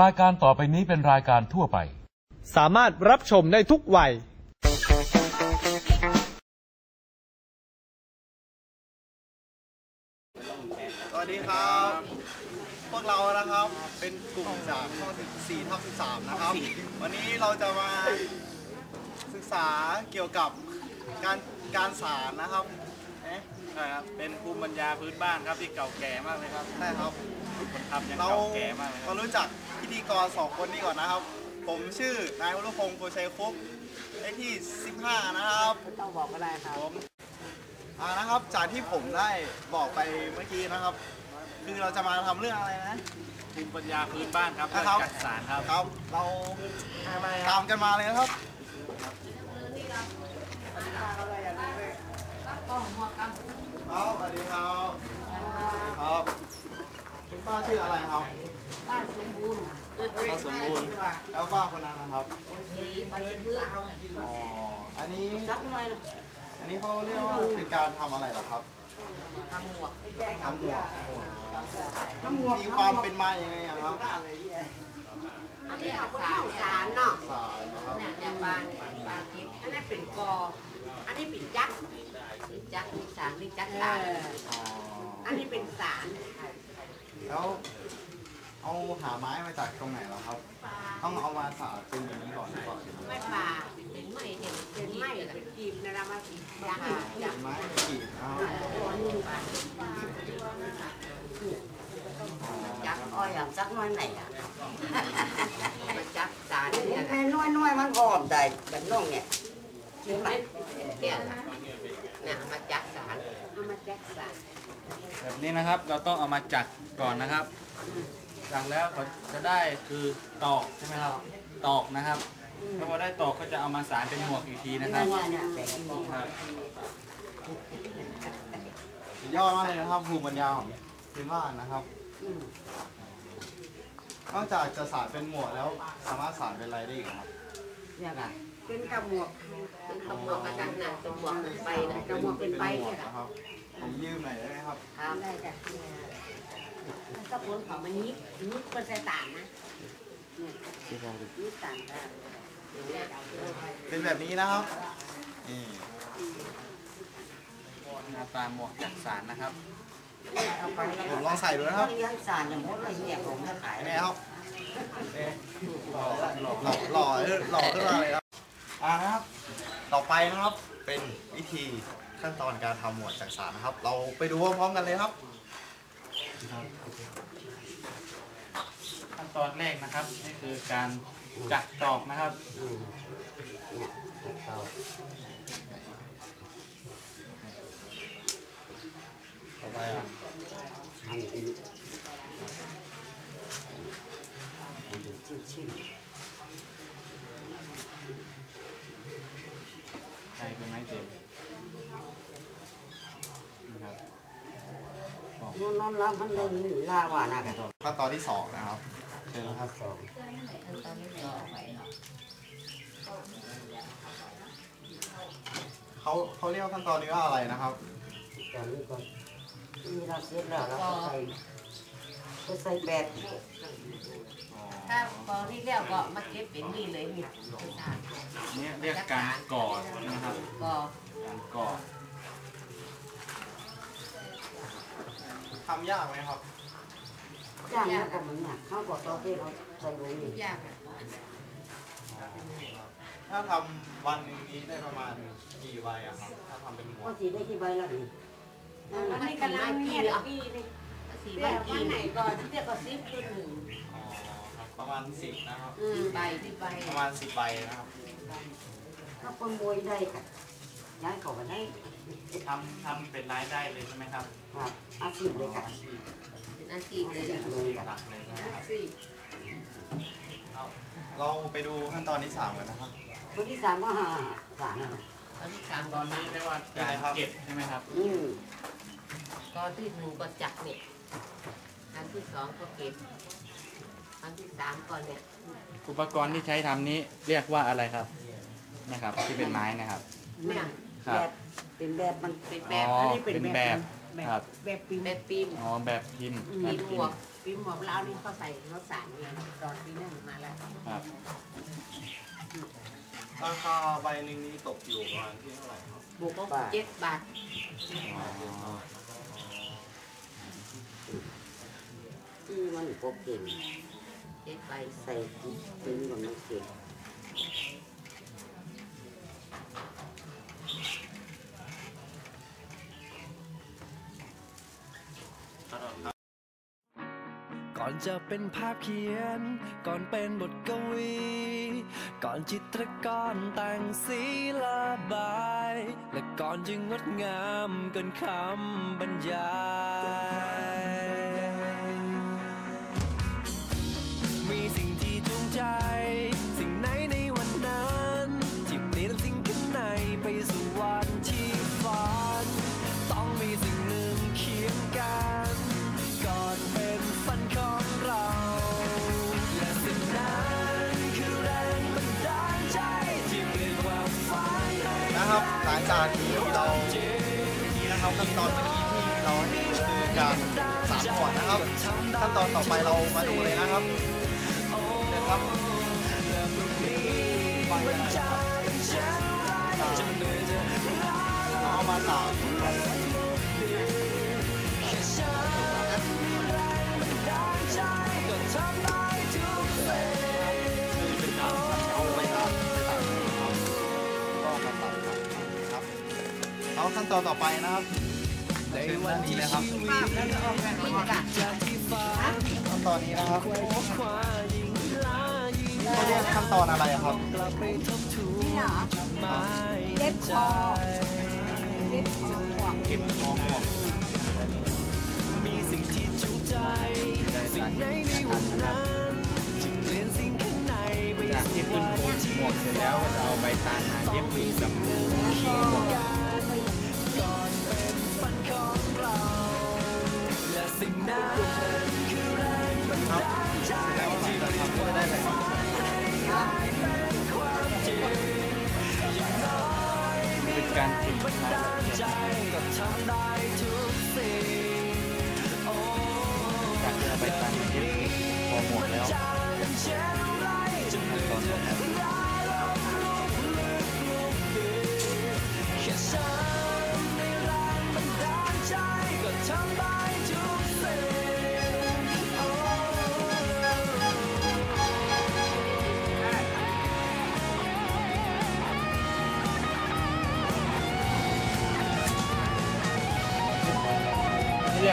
รายการต่อไปนี้เป็นรายการทั่วไป สามารถรับชมได้ทุกวัย สวัสดีครับ พวกเรานะครับเป็นกลุ่มจากห้อง14ทับ13 นะครับ วันนี้เราจะมาศึกษาเกี่ยวกับการการสารนะครับเอ๊ะใช่ครับเป็นภูมิปัญญาพื้นบ้านครับที่เก่าแก่มากเลยครับ ใช่ครับ คนทำยังเราเก่าแก่มากเลยคเรารับรู้จัก พิธีกรสองคนนี้ก่อนนะครับ ผมชื่อนายวรุพงศ์โกชัยคุปเลขที่ 15 นะครับต้องบอกก็ได้ครับผมอ่านะครับ จากที่ผมได้บอกไปเมื่อกี้นะครับ คือเราจะมาทำเรื่องอะไรนะ ภูมิปัญญาพื้นบ้านครับครัเรื่บองจักสารครับ ครับ เราตามกันมาเลยนะครับครับสวัสดีครับ ครับคุณ ป้าชื่ออะไรครับบ้านสมบูรณ์ป้าสมบูรณ์แล้วป้าคนนั้นนะครับมีใบเพื่ออ๋ออันนี้สักหน่อยอันนี้เขาเรียกว่าเป็นการทำอะไรเหรอครับทำหมวกทำหมวกมีความเป็นมาอย่างไงอะครับอันนี้เอาข้าวสารเนาะสารนะครับเนี่ยเนี่ยบานบานทิพย์อันนี้เป็นกอ อันนี้เป็นจักรเป็นจักรมีสารมีจักรสารอ๋ออันนี้เป็นสาร แล้วเอาหาไม้มาจากตรงไหนเหรอครับ ต้องเอามาสาดเป็นอย่างนี้ก่อนหรือเปล่าไม่ป่าเป็นไม้เนี่ยเป็นไม้เป็นกีบนะมาจักรจักรไม้ขีดนะครับจักรอ้อยอะจักรน้อยไหนอะมันจักรสารเนี่ยน้อยน้อยมันอ่อนได้แบบน้องเนี่ยกินไหมเนี่ยเนี่ยมาจักรสารเอามาจักรสาร แบบนี้นะครับเราต้องเอามาจักก่อนนะครับ จักแล้วก็จะได้คือตอกใช่ไหมครับตอกนะครับถ้าพอได้ตอกก็จะเอามาสารเป็นหมวกอีกทีนะครับเนี่ยแบบนี้ครับสุดยอดมากเลยนะครับภูมิปัญญาของพื้นบ้านนะครับอืมนอกจากจะสารเป็นหมวกแล้วสามารถสารเป็นอะไรได้อีกครับเนี่ยค่ะเป็นกระหมวกเป็นกระหมวกกระดังหนังกระหมวกเป็นไปนะกระหมวกเป็นไปหมวเนี่ยค่ะกนะครับ ผมยืมหน่อยได้ไหมครับครับได้จ้ะมันก็ผลของมันนิดนิดเป็นใส่ต่างนะเนี่ยนิดต่างได้เนี่ยเป็นแบบนี้นะครับ นี่หน้าตาหมวกจักสารนะครับ เอาไปแล้วผมลองใส่ดูนะครับเลี้ยงสารอย่างมดเลยเนี่ยผมจะขายไอ้แม่ครับนี่หล่อหล่อหล่อหล่อหล่อขึ้นมาเลยครับ อ่านะครับ ต่อไปนะครับ เป็นวิธี ขั้นตอนการทำหมวดจากสารนะครับ เราไปดูพร้อมๆกันเลยครับ ขั้นตอนแรกนะครับนี่คือการจักตอกนะครับ ต่อไปอะทำเป็นชิ้น ใช่เป็นไม้เจ็บนะครับตอก ๆ นอนๆแล้วมันเลยลาว่านะกันขั้นตอนที่สองนะครับเชิญนะครับสองเขาเขาเรียกขั้นตอนนี้ว่าอะไรนะครับตอนนี้ก่อนนี่เราเสร็จแล้วเราก็ใส่ก็ใส่แบบถ้าพอที่แล้วก็มาเก็บเป็นนี่เลยนี่คือสารนี่ยเรียกการก่อนะครับก็การก่อ ทำยากไหมครับจ้างแล้วก็มันเนี่ยเขาบอกตอนที่เราใส่ลงนี่ยากอะถ้าทำวันหนึงนี้ได้ประมาณกี่ใบอะครับ ถ้าทำเป็นหมวก็ดสีได้กี่ใบละนี่นั่นอันน่ะนี้กำลังเนี่ยปีนี่สีใบกี่ไหนก่อนเรียกว่าซิปคือหนึ่งอ๋อครับประมาณสิบนะครับสิบใบสิบใบประมาณสิบใบนะครับ ถ้าคนมวยได้ค่ะ ย้ายเขาก็ได้ทำทำเป็นรายได้เลยใช่ไหมครับครับอาชีพเลยค่ะเป็นอาชีพเลยอาชีพเลยค่ะหลักเลยนะครับอาชีพเราไปดูขั้นตอนที่สามกันนะครับคนที่สามว่าหาสารนะตอนที่สามตอนนี้เรียกว่าการเก็บใช่ไหมครับอืมตอนที่หนึ่งก็จักเนี่ยอันที่สองก็เก็บอันที่สามก็เนี่ยอุปกรณ์ที่ใช้ทำนี้เรียกว่าอะไรครับนะครับที่เป็นไม้นะครับเนี่ย ครับ แบบเป็นแบบมันเป็นแบอ๋บออันนี้เป็นเป็นแบบแบบมันแบครับบแบบปีแบบปีมอ๋อแบบพิมพ์ปีแบบหมพิมวกพ์ปีหมวกแล้วนี่เขาใส่รถสารเนี่ยตอนปีหนึ่งมาแล้วครับ ราคาใบหนึ่งนี้ตกอยู่ประมาณที่เท่าไหร่ครับบุกก็เจ็ดบาทอ๋ออืมมันก็เก่งเจ็ดใบใส่ถึงกับมันเก่ง จะเป็นภาพเขียน ก่อนเป็นบทกวี ก่อนจิตรกรแต่งสีละบาย และก่อนจึงงดงามเกินคำบรรยาย นะครับหลังจากที่เรานี่นะครับขั้นตอนเมื่อกี้ที่เราเห็นคือการสามหัวนะครับ ขั้นตอนต่อไปเรามาดูเลยนะครับนะครับไปเลยนะครับเอามาสาม ขั้นตอนต่อไปนะครับเชิญด้านนี้เลยครับขั้นตอนนี้นะครับเขาเรียกขั้นตอนอะไรอะครับเล็บคอเล็บคอหมวกเก็บคอหมวกมีสิ่งที่จูงใจสิ่งไหนในวันนั้นจึงเปลี่ยนสิ่งข้างในไปจากที่ขึ้นหมวกเสร็จแล้วก็จะเอาใบตาลมาเย็บปีกกับหมวก สิ่งนั้นคือแรงบันดาลใจที่เราทำก็ได้เลยเป็นการพิมพ์มาแบบใจก็ทำได้ทุกสิ่งโอ้จากที่เอาใบตามเย็บปีกคอหมวกแล้วจะเป็นเช่นไรจะขั้นตอนต่อ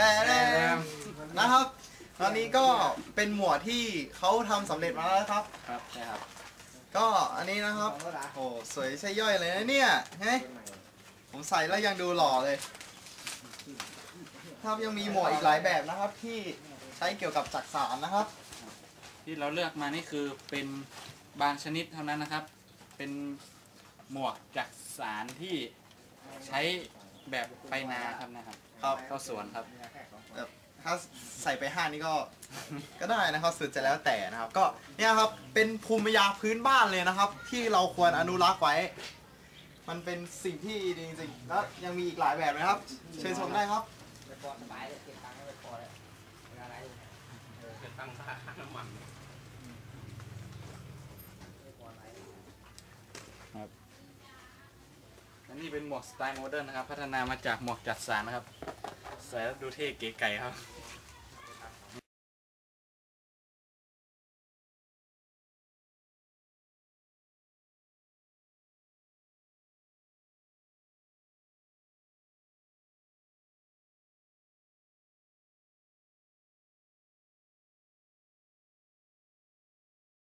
แต่นะครับ ตอนนี้ก็เป็นหมวดที่เขาทำสำเร็จมาแล้วนะครับ ครับใช่ครับ ก็อันนี้นะครับโอ้สวยใช่ย่อยเลยนะเนี่ยเฮ้ยผมใส่แล้วยังดูหล่อเลยครับยังมีหมวกอีกหลายแบบนะครับ ที่ใช้เกี่ยวกับจักสารนะครับ ที่เราเลือกมานี่คือเป็นบางชนิดเท่านั้นนะครับ เป็นหมวกจากสารที่ใช้แบบไปนาครับนะครับ ครับเข้าสวนครับ แบบถ้าใส่ไปห้านี่ก็ ก็ได้นะครับสุดจะแล้วแต่นะครับ ก็เนี่ยครับเป็นภูมิปัญญาพื้นบ้านเลยนะครับ ที่เราควรอนุรักษ์ไว้ มันเป็นสิ่งที่ดีจริงๆแล้วยังมีอีกหลายแบบนะครับ เชิญชมได้ครับ อันนี้เป็นหมวกสไตล์โมเดิร์นนะครับ พัฒนามาจากหมวกจัดสารนะครับ ใส่แล้วดูเท่เก๋ไก่ครับ